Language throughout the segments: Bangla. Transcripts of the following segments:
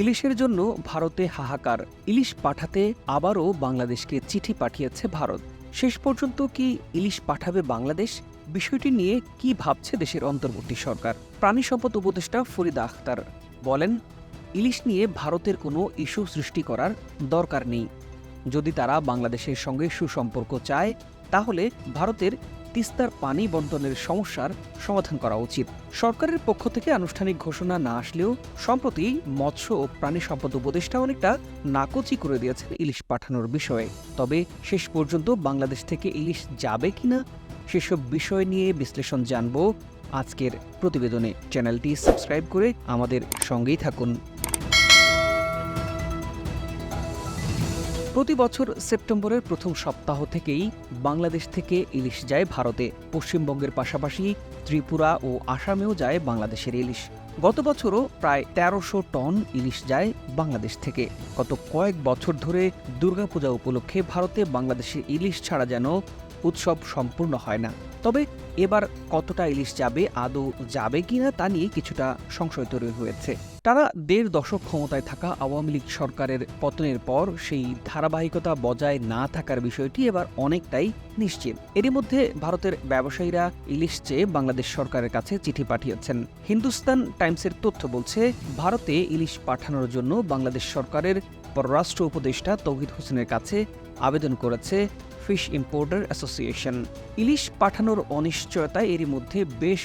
ইলিশের জন্য ভারতে হাহাকার। ইলিশ পাঠাতে আবারও বাংলাদেশকে চিঠি পাঠিয়েছে ভারত। শেষ পর্যন্ত কি ইলিশ পাঠাবে বাংলাদেশ? বিষয়টি নিয়ে কি ভাবছে দেশের অন্তর্বর্তী সরকার? প্রাণী সম্পদ উপদেষ্টা ফরিদা আখতার বলেন, ইলিশ নিয়ে ভারতের কোনো ইস্যু সৃষ্টি করার দরকার নেই। যদি তারা বাংলাদেশের সঙ্গে সুসম্পর্ক চায়, তাহলে ভারতের তিস্তার পানি বন্টনের সমস্যার সমাধান করা উচিত। সরকারের পক্ষ থেকে আনুষ্ঠানিক ঘোষণা না আসলেও সম্প্রতি মৎস্য ও প্রাণী সম্পদ উপদেষ্টা অনেকটা নাকচি করে দিয়েছেন ইলিশ পাঠানোর বিষয়ে। তবে শেষ পর্যন্ত বাংলাদেশ থেকে ইলিশ যাবে কিনা সেসব বিষয় নিয়ে বিশ্লেষণ জানব আজকের প্রতিবেদনে। চ্যানেলটি সাবস্ক্রাইব করে আমাদের সঙ্গেই থাকুন। প্রতি বছর সেপ্টেম্বরের প্রথম সপ্তাহ থেকেই বাংলাদেশ থেকে ইলিশ যায় ভারতে। পশ্চিমবঙ্গের পাশাপাশি ত্রিপুরা ও আসামেও যায় বাংলাদেশের ইলিশ। গত বছরও প্রায় তেরোশো টন ইলিশ যায় বাংলাদেশ থেকে। গত কয়েক বছর ধরে দুর্গাপূজা উপলক্ষে ভারতে বাংলাদেশে ইলিশ ছাড়া যেন উৎসব সম্পূর্ণ হয় না। তবে এবার কতটা ইলিশ যাবে, আদৌ যাবে কিনা তা নিয়ে কিছুটা সংশয় তৈরি হয়েছে। তারা দেড় দশক ক্ষমতায় থাকা আওয়ামী লীগ সরকারের পতনের পর সেই ধারাবাহিকতা বজায় না থাকার বিষয়টি এবার অনেকটাই নিশ্চিত। এরই মধ্যে ভারতের ব্যবসায়ীরা ইলিশ চেয়ে বাংলাদেশ সরকারের কাছে চিঠি পাঠিয়েছেন। হিন্দুস্তান টাইমসের তথ্য বলছে, ভারতে ইলিশ পাঠানোর জন্য বাংলাদেশ সরকারের পররাষ্ট্র উপদেষ্টা তৌহিদ হোসেনের কাছে আবেদন করেছে ফিশ ইম্পোর্টার অ্যাসোসিয়েশন ইলিশ পাঠানোর অনিশ্চয়তায় এরই মধ্যে বেশ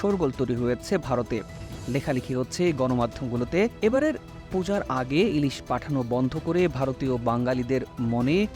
শোরগোল তৈরি হয়েছে ভারতে। লেখালেখি হচ্ছে গণমাধ্যমগুলোতে। এবারের পূজার আগে ইলিশ পাঠানো বন্ধ করে ভারতীয় বাঙালিদের মনে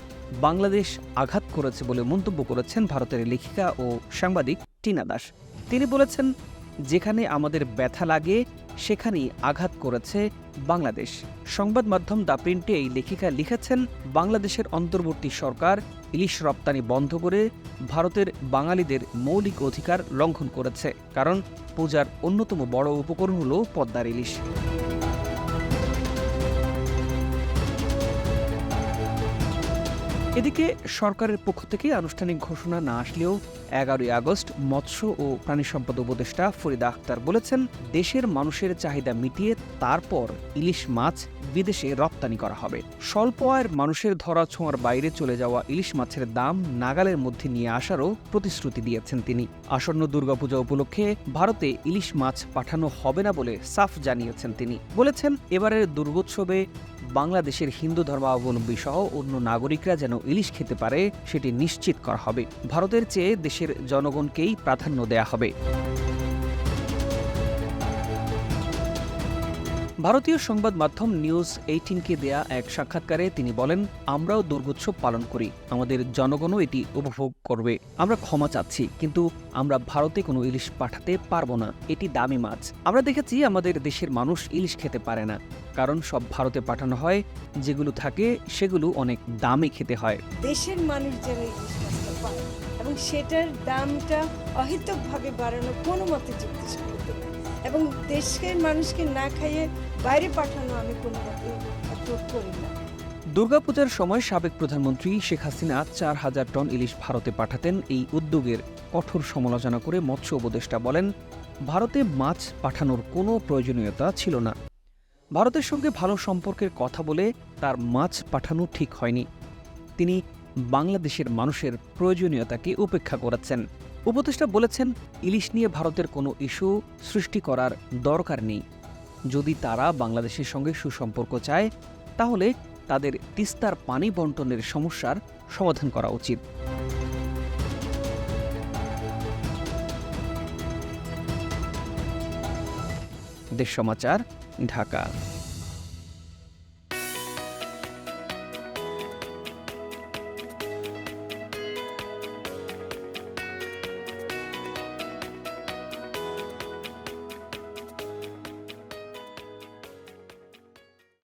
বাংলাদেশ আঘাত করেছে বলে মন্তব্য করেছেন ভারতের লেখিকা ও সাংবাদিক টিনা দাস। তিনি বলেছেন, যেখানে আমাদের ব্যথা লাগে, সেখানেই আঘাত করেছে বাংলাদেশ। সংবাদ মাধ্যম দ্য প্রিন্টে এই লেখিকা লিখেছেন, বাংলাদেশের অন্তর্বর্তী সরকার ইলিশ রপ্তানি বন্ধ করে ভারতের বাঙালিদের মৌলিক অধিকার লঙ্ঘন করেছে। কারণ, পূজার অন্যতম বড় উপকরণ হল পদ্মার ইলিশ। এদিকে সরকারের পক্ষ থেকে আনুষ্ঠানিক ঘোষণা না আসলেও এগারোই আগস্ট মৎস্য ও প্রাণী সম্পদ উপদেষ্টা ফরিদা আখতার বলেছেন, দেশের মানুষের চাহিদা মিটিয়ে তারপর ইলিশ মাছ বিদেশে রপ্তানি করা হবে। স্বল্প আয়ের মানুষের ধরা ছোঁয়ার বাইরে চলে যাওয়া ইলিশ মাছের দাম নাগালের মধ্যে নিয়ে আসারও প্রতিশ্রুতি দিয়েছেন তিনি। আসন্ন দুর্গাপূজা উপলক্ষে ভারতে ইলিশ মাছ পাঠানো হবে না বলে সাফ জানিয়েছেন তিনি। বলেছেন, এবারের দুর্গোৎসবে বাংলাদেশের হিন্দু ধর্মাবলম্বী সহ অন্য নাগরিকরা যেন ইলিশ খেতে পারে, সেটি নিশ্চিত করা হবে। ভারতের চেয়ে দেশের জনগণকেই প্রাধান্য দেয়া হবে। ভারতীয় সংবাদ মাধ্যম নিউজ এইটিনকে দেয়া এক সাক্ষাৎকারে তিনি বলেন, আমরাও দুর্গোৎসব পালন করি। আমাদের জনগণও এটি উপভোগ করবে। আমরা ক্ষমা চাচ্ছি, কিন্তু আমরা ভারতে কোনো ইলিশ পাঠাতে পারব না। এটি দামি মাছ। আমরা দেখেছি আমাদের দেশের মানুষ ইলিশ খেতে পারে না। কারণ সব ভারতে পাঠানো হয়, যেগুলো থাকে সেগুলো অনেক দামে খেতে হয়। দেশের মানুষ যেন এবং সেটার দামটা অহেতুকভাবে বাড়ানো কোনো মতে না। এবং দেশের মানুষকে না খাইয়ে বাইরে পাঠানো আমি করি না। দুর্গাপূজার সময় সাবেক প্রধানমন্ত্রী শেখ হাসিনা চার হাজার টন ইলিশ ভারতে পাঠাতেন। এই উদ্যোগের কঠোর সমালোচনা করে মৎস্য উপদেষ্টা বলেন, ভারতে মাছ পাঠানোর কোনো প্রয়োজনীয়তা ছিল না। ভারতের সঙ্গে ভালো সম্পর্কের কথা বলে তার মাছ পাঠানো ঠিক হয়নি। তিনি বাংলাদেশের মানুষের প্রয়োজনীয়তাকে উপেক্ষা করেছেন। উপদেষ্টা বলেছেন, ইলিশ নিয়ে ভারতের কোনো ইস্যু সৃষ্টি করার দরকার নেই। যদি তারা বাংলাদেশের সঙ্গে সুসম্পর্ক চায়, তাহলে তাদের তিস্তার পানি বন্টনের সমস্যার সমাধান করা উচিত। দেশ সমাচার, ঢাকা।